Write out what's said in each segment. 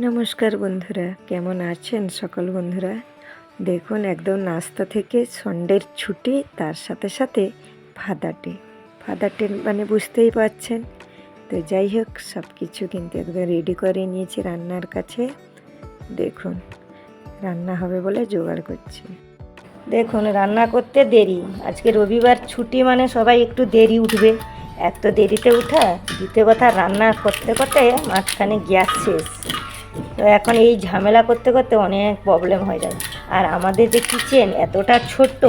নমস্কার বন্ধুরা, কেমন আছেন সকল বন্ধুরা? দেখুন, একদম নাস্তা থেকে সন্ডের ছুটি, তার সাথে সাথে ফাদার ডে ফাদার ডে মানে বুঝতেই পারছেন। তো যাই হোক সব কিছু কিন্তু একদম রেডি করে নিয়েছি রান্নার কাছে। দেখুন, রান্না হবে বলে জোগাড় করছি। দেখুন, রান্না করতে দেরি। আজকে রবিবার ছুটি মানে সবাই একটু দেরি উঠবে। এত দেরিতে উঠা, দ্বিতীয় কথা, রান্না করতে করতে মাঝখানে গ্যাস শেষ। তো এখন এই ঝামেলা করতে করতে অনেক প্রবলেম হয়ে যাবে। আর আমাদের যে কিচেন এতটা ছোট্ট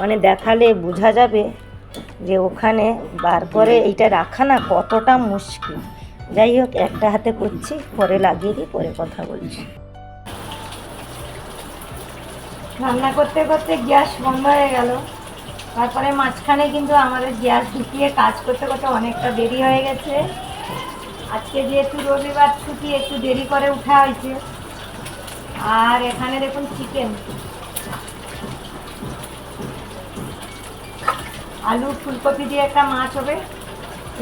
মানে দেখালে বোঝা যাবে যে ওখানে বার করে এইটা রাখা না কতটা মুশকিল। যাই হোক, একটা হাতে করছি, পরে লাগিয়ে দিই, পরে কথা বলছি। রান্না করতে করতে গ্যাস বন্ধ হয়ে গেল। তারপরে মাঝখানে কিন্তু আমাদের গ্যাস ঢুকিয়ে কাজ করতে করতে অনেকটা দেরি হয়ে গেছে। আজকে যেহেতু রবিবার ছুটি, একটু দেরি করে উঠা হয়েছে। আর এখানে দেখুন চিকেন আলু, ফুলকপি দিয়ে একটা মাছ হবে।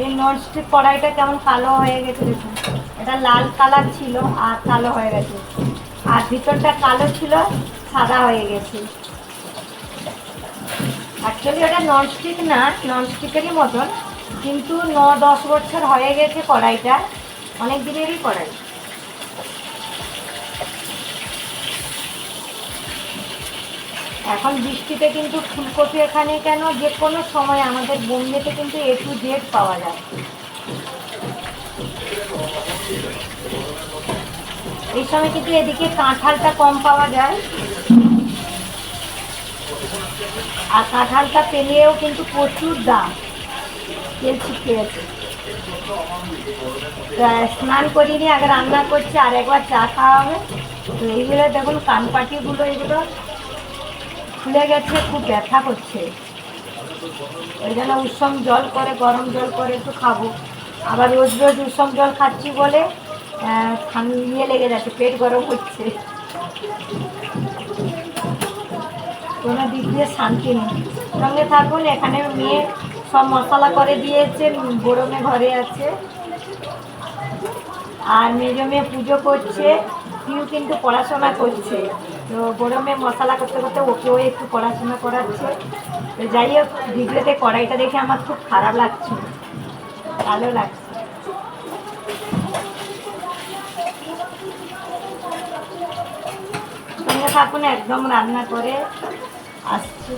এই ননস্টিক কড়াইটা কেমন কালো হয়ে গেছে দেখুন। এটা লাল কালার ছিল আর কালো হয়ে গেছে। আর ভিতরটা কালো ছিল, সাদা হয়ে গেছে। অ্যাকচুয়ালি ওটা ননস্টিক না ননস্টিকেরই মতন। কিন্তু ন দশ বছর হয়ে গেছে কড়াইটা। অনেক দিনেরই কড়াই। এখন বৃষ্টিতে কিন্তু ফুলকপি এখানে কেন? যে কোনো সময় আমাদের বোম্বেতে কিন্তু এ টু জেড পাওয়া যায়। এই সময় কিন্তু এদিকে কাঁঠালটা কম পাওয়া যায়। আর কাঁঠালটা পেলেও কিন্তু প্রচুর দাম। তেল গেছে স্নান করিনি, আগে রান্না করছি, আর একবার চা খাওয়া হবে। তো এইগুলো দেখুন কানপাটিগুলো এগুলো খুলে গেছে, খুব ব্যথা করছে। ওই জন্য উষম জল করে, গরম জল করে একটু খাব। আবার রোজ রোজ উষম জল খাচ্ছি বলে ইয়ে লেগে যাচ্ছে, পেট গরম হচ্ছে। কোনো দিক দিয়ে শান্তি নেই। সঙ্গে থাকুন, এখানে মেয়ে সব মশলা করে দিয়েছে মেয়ে ঘরে আছে। আর মেজো মেয়ে পুজো করছে পিউ কিন্তু পড়াশোনা করছে। তো মেয়ে মশলা করতে করতে ওকেও একটু পড়াশোনা করাচ্ছে। তো যাই হোক, ভিডিওতে কড়াইটা দেখে আমার খুব খারাপ লাগছে। ভালো লাগছে। থাকুন, একদম রান্না করে আসছি।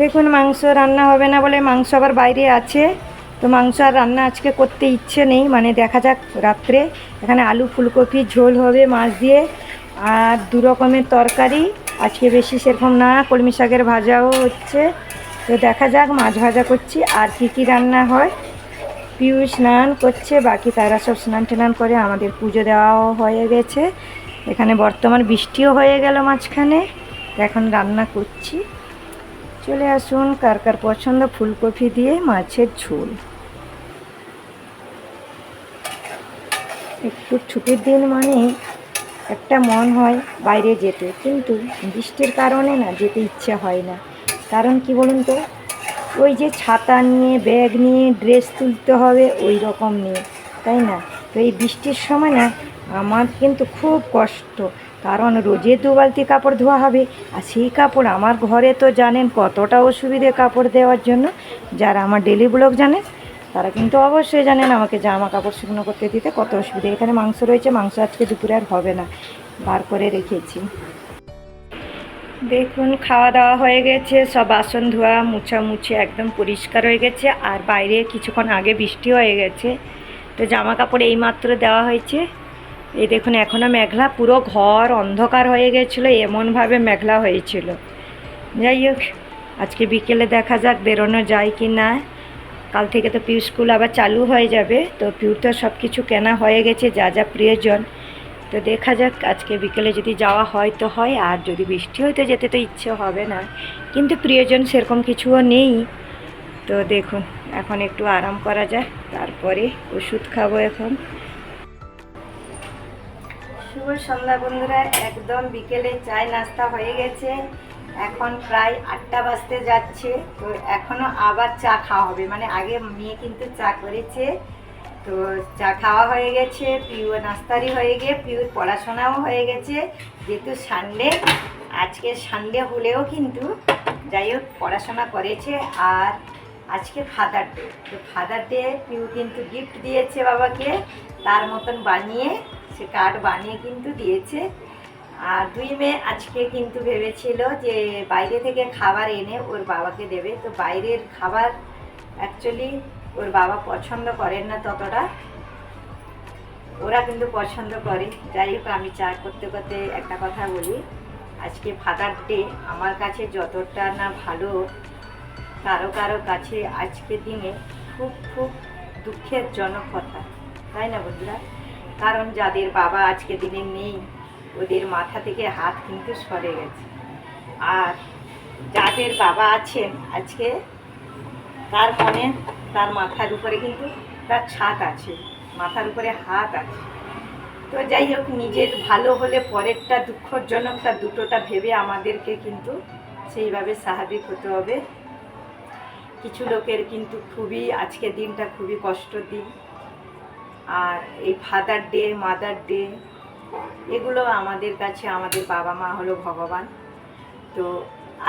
দেখুন, মাংস রান্না হবে না বলে মাংস আবার বাইরে আছে। তো মাংস আর রান্না আজকে করতে ইচ্ছে নেই মানে দেখা যাক রাত্রে। এখানে আলু, ফুলকপি, ঝোল হবে মাছ দিয়ে। আর দু রকমের তরকারি, আজকে বেশি সেরকম না, কলমি শাকের ভাজাও হচ্ছে। তো দেখা যাক, মাছ ভাজা করছি। আর কি কি রান্না হয়? পিউ স্নান করছে, বাকি তারা সব স্নান টান করে আমাদের পুজো দেওয়াও হয়ে গেছে। এখানে বর্তমান বৃষ্টিও হয়ে গেল মাঝখানে। এখন রান্না করছি। চলে আসুন, কার কার পছন্দ, ফুলকপি দিয়ে মাছের ঝোল। একটু ছুটির দিন মানে একটা মন হয় বাইরে যেতে, কিন্তু বৃষ্টির কারণে না যেতে ইচ্ছে হয় না। কারণ কি বলুন তো, ওই যে ছাতা নিয়ে, ব্যাগ নিয়ে, ড্রেস তুলতে হবে, ওই রকম নিয়ে তাই না? তো এই বৃষ্টির সময় না, আমার কিন্তু খুব কষ্ট। কারণ রোজে দু বালতি কাপড় ধোয়া হবে। আর সেই কাপড় আমার ঘরে তো জানেন কতটা অসুবিধে কাপড় দেওয়ার জন্য। যারা আমার ডেলি ব্লগ জানে তারা কিন্তু অবশ্যই জানেন আমাকে জামা কাপড় শুকনো করতে দিতে কত অসুবিধা। এখানে মাংস রয়েছে, মাংস আজকে দুপুরে আর হবে না। বার করে রেখেছি। দেখুন, খাওয়া দাওয়া হয়ে গেছে, সব বাসন ধোয়া মুছামুছি একদম পরিষ্কার হয়ে গেছে। আর বাইরে কিছুক্ষণ আগে বৃষ্টি হয়ে গেছে। তো জামা কাপড় এইমাত্র দেওয়া হয়েছে। এই দেখুন এখনও মেঘলা, পুরো ঘর অন্ধকার হয়ে গেছিল, এমনভাবে মেঘলা হয়েছিল। যাই হোক, আজকে বিকেলে দেখা যাক, বেরোনো যায় কি না। কাল থেকে তো পিউ স্কুল আবার চালু হয়ে যাবে, তো পিউর তো সব কিছু কেনা হয়ে গেছে, যা যা প্রয়োজন। তো দেখা যাক, আজকে বিকেলে যদি যাওয়া হয় তো হয়, আর যদি বৃষ্টি হয় তো যেতে তো ইচ্ছে হবে না। কিন্তু প্রিয়জন সেরকম কিছুও নেই। তো দেখুন, এখন একটু আরাম করা যায় তারপরে ওষুধ খাব এখন। শুভ সন্ধ্যা বন্ধুরা, একদম বিকেলে চায় নাস্তা হয়ে গেছে। এখন প্রায় আটটা বাজতে যাচ্ছে, তো এখনও আবার চা খাওয়া হবে। মানে আগে মেয়ে কিন্তু চা করেছে, তো চা খাওয়া হয়ে গেছে পিউ নাস্তারি হয়ে গিয়ে, পিউর পড়াশোনাও হয়ে গেছে। যেহেতু সানডে আজকে সানডে হলেও কিন্তু যাই হোক পড়াশোনা করেছে, আর আজকে ফাদার ডে তো ফাদার ডে পিউ কিন্তু গিফট দিয়েছে বাবাকে, তার মতন বানিয়ে সে কার্ড বানিয়ে কিন্তু দিয়েছে। আর দুই মেয়ে আজকে কিন্তু ভেবেছিল যে বাইরে থেকে খাবার এনে ওর বাবাকে দেবে। তো বাইরের খাবার অ্যাকচুয়ালি ওর বাবা পছন্দ করেন না ততটা। ওরা কিন্তু পছন্দ করে। যাই হোক, আমি চা করতে করতে একটা কথা বলি। আজকে ফাদার ডে আমার কাছে যতটা না ভালো, কারও কারও কাছে আজকের দিনে খুব খুব দুঃখের জনক কথা। তাই না বন্ধুরা? কারণ যাদের বাবা আজকে দিনে নেই, ওদের মাথা থেকে হাত কিন্তু সরে গেছে। আর যাদের বাবা আছেন আজকে, তার মনে, তার মাথার উপরে কিন্তু তার ছাদ আছে, মাথার উপরে হাত আছে। তো যাই হোক, নিজের ভালো হলে পরেরটা দুঃখজনক তার দুটোটা ভেবে আমাদেরকে কিন্তু সেইভাবে স্বাভাবিক হতে হবে। কিছু লোকের কিন্তু খুবই, আজকে দিনটা খুবই কষ্টর দিন। আর এই ফাদার ডে মাদার ডে এগুলো আমাদের কাছে, আমাদের বাবা মা হলো ভগবান। তো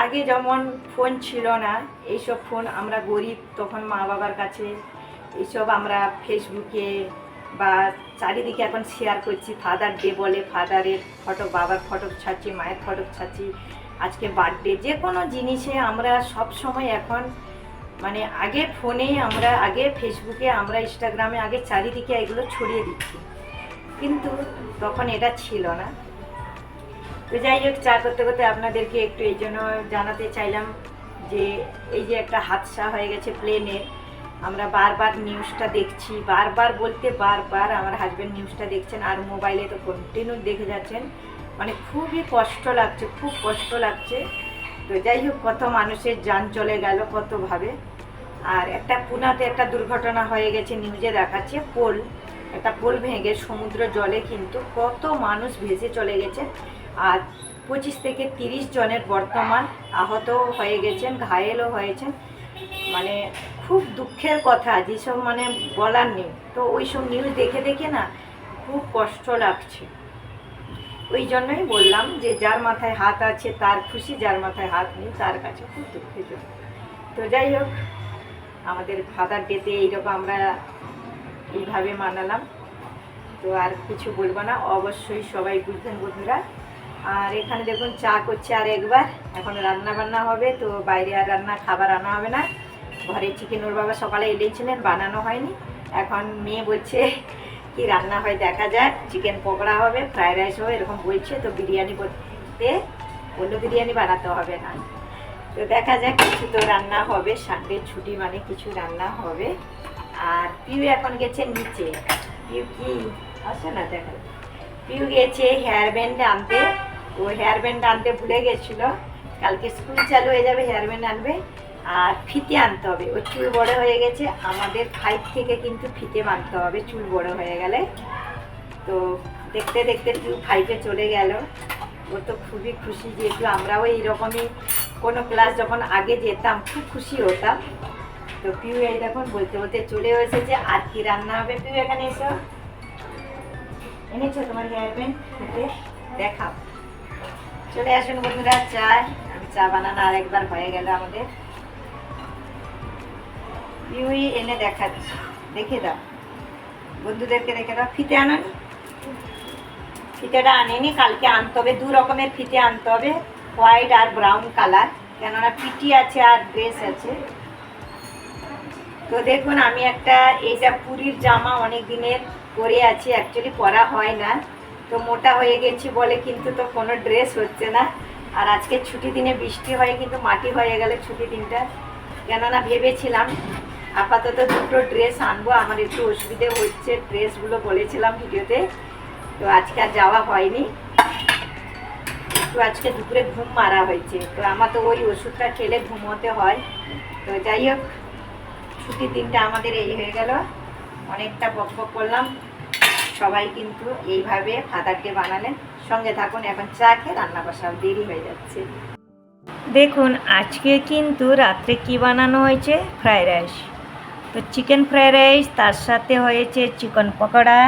আগে যেমন ফোন ছিল না, এইসব ফোন আমরা গরিব, তখন মা বাবার কাছে এইসব আমরা ফেসবুকে বা চারিদিকে এখন শেয়ার করছি। ফাদার ডে বলে ফাদারের ফটো বাবার ফটো ছাড়ছি, মায়ের ফটো ছাড়ছি, আজকে বার্থডে যে কোনো জিনিসে আমরা সব সময় এখন মানে আগে ফোনে আমরা, আগে ফেসবুকে আমরা, ইনস্টাগ্রামে, আগে চারিদিকে এগুলো ছড়িয়ে দিচ্ছি। কিন্তু তখন এটা ছিল না। তো যাই হোক, চা করতে করতে আপনাদেরকে একটু এই জন্য জানাতে চাইলাম যে, এই যে একটা হাদসা হয়ে গেছে প্লেনে, আমরা বারবার নিউজটা দেখছি, বারবার বলতে বারবার আমার হাজব্যান্ড নিউজটা দেখছেন, আর মোবাইলে তো কন্টিনিউ দেখে যাচ্ছেন। মানে খুবই কষ্ট লাগছে, খুব কষ্ট লাগছে। তো যাই হোক, কত মানুষের যান চলে গেল কতভাবে। আর একটা পুনাতে একটা দুর্ঘটনা হয়ে গেছে নিউজে দেখাচ্ছে, পোল, একটা পোল ভেঙে সমুদ্র জলে কিন্তু কত মানুষ ভেসে চলে গেছে। আর পঁচিশ থেকে তিরিশ জনের বর্তমান আহত হয়ে গেছেন, ঘায়েলও হয়েছেন। মানে খুব দুঃখের কথা, যেসব মানে বলার নেই। তো ওই সব নিউজ দেখে দেখে না খুব কষ্ট লাগছে। জন্যই বললাম যে যার মাথায় হাত আছে, তার খুশি যার মাথায় হাত নেই, তার কাছে খুব দুঃখের তো যাই হোক, আমাদের ফাদার ডেতে এইরকম আমরা এইভাবে মানালাম। তো আর কিছু বলব না, অবশ্যই সবাই বুঝবেন বন্ধুরা। আর এখানে দেখুন চা করছে আর একবার, এখন রান্না বান্না হবে, তো বাইরে আর রান্না, খাবার আনা হবে না। ঘরে চিকেন ওর বাবা সকালে এলেছিলেন বানানো হয়নি। এখন মেয়ে বলছে কি রান্না হয় দেখা যাক চিকেন পকোড়া হবে ফ্রাইড রাইস হবে, এরকম বলছে। তো বিরিয়ানি করতে অন্য বিরিয়ানি বানাতে হবে না। তো দেখা যাক কিছু তো রান্না হবে। সানডে ছুটি মানে কিছু রান্না হবে। আর পিউ এখন গেছে নিচে। পিউ কি? আসে না দেখা পিউ গেছে হেয়ার ব্যান্ড আনতে। ও হেয়ার ব্যান্ড আনতে ভুলে গেছিল। কালকে স্কুল চালু হয়ে যাবে হেয়ার ব্যান্ড আনবে। আর ফিতে আনতে হবে। ও চুল বড় হয়ে গেছে, আমাদের ফাইভ থেকে কিন্তু ফিতে বাঁধতে হবে, চুল বড় হয়ে গেলে। তো দেখতে দেখতে পিউ ফাইভে চলে গেল। ও তো খুবই খুশি, যেহেতু আমরাও এইরকমই কোনো ক্লাস যখন আগে যেতাম, খুব খুশি হতাম। তো পিউ এই দেখুন বলতে বলতে চলে এসেছে। আর কি রান্না হবে পিউ এখানে এসো। এনেছো তোমার হেয়ার ব্যান্ড খেতে? দেখাও। চলে আসুন বন্ধুরা, চায়। আমি চা বানানো আর একবার হয়ে গেল আমাদের। পিউই এনে দেখাচ্ছি। দেখে দাও। বন্ধুদেরকে দেখে দাও। ফিতে আনোনি? ফিতেটা আনেনি, কালকে আনতে হবে। দু রকমের ফিতে আনতে হবে, হোয়াইট আর ব্রাউন কালার। কেননা পিটি আছে আর ড্রেস আছে। তো দেখুন, আমি একটা এইটা পুরীর জামা অনেক দিনের পরে আছি। অ্যাকচুয়ালি পরা হয় না। তো মোটা হয়ে গেছি বলে কিন্তু তো কোনো ড্রেস হচ্ছে না। আর আজকে ছুটি দিনে বৃষ্টি হয়ে কিন্তু মাটি হয়ে গেল ছুটি দিনটা। কেননা ভেবেছিলাম আপাতত দুটো ড্রেস আনব, আমার একটু অসুবিধে হচ্ছে ড্রেসগুলো বলেছিলাম ভিডিওতে, তো আজকে আর যাওয়া হয়নি। একটু আজকে দুপুরে ঘুম মারা হয়েছে, তো আমার তো ওই ওষুধটা খেলে ঘুমোতে হয়। তো যাই হোক, ছুটির দিনটা আমাদের এই হয়ে গেল। অনেকটা বক করলাম। সবাই কিন্তু এইভাবে ফাদার ডে বানালেন। সঙ্গে থাকুন, এখন চা খেয়ে রান্না বসাও, দেরি হয়ে যাচ্ছে। দেখুন, আজকে কিন্তু রাত্রে কি বানানো হয়েছে? Fried rice. তো চিকেন ফ্রাইড রাইস, তার সাথে হয়েছে চিকেন পকোড়া।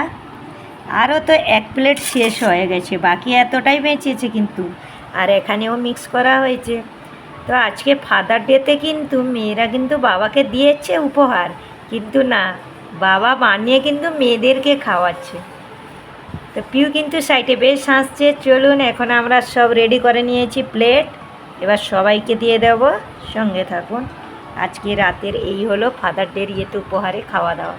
আরও তো এক প্লেট শেষ হয়ে গেছে, বাকি এতটাই বেঁচেছে কিন্তু। আর এখানেও মিক্স করা হয়েছে। তো আজকে ফাদার ডেতে কিন্তু মেয়েরা কিন্তু বাবাকে দিয়েছে উপহার। কিন্তু না, বাবা বানিয়ে কিন্তু মেয়েদেরকে খাওয়াচ্ছে। তো পিউ কিন্তু সাইডে বেশ হাসছে, চলুন এখন আমরা সব রেডি করে নিয়েছি প্লেট এবার সবাইকে দিয়ে দেব, সঙ্গে থাকুন। আজকে রাতের এই হলো ফাদার ডের ইয়েতে উপহারে খাওয়া দাওয়া।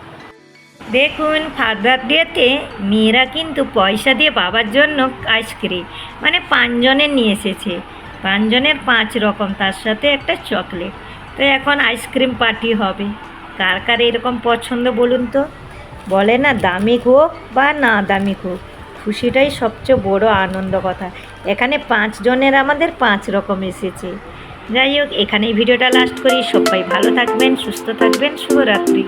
দেখুন ফাদার ডেতে মেয়েরা কিন্তু পয়সা দিয়ে বাবার জন্য আইসক্রিম মানে পাঁচজনের নিয়ে এসেছে। পাঁচজনের পাঁচ রকম, তার সাথে একটা চকলেট তো এখন আইসক্রিম পার্টি হবে। কার কার এরকম পছন্দ বলুন তো? বলে না, দামি হোক বা না দামি হোক, খুশিটাই সবচেয়ে বড় আনন্দ কথা। এখানে পাঁচজনের আমাদের পাঁচ রকম এসেছে। যাই হোক এখানেই ভিডিওটা লাস্ট করি। সবাই ভালো থাকবেন সুস্থ থাকবেন শুভরাত্রি।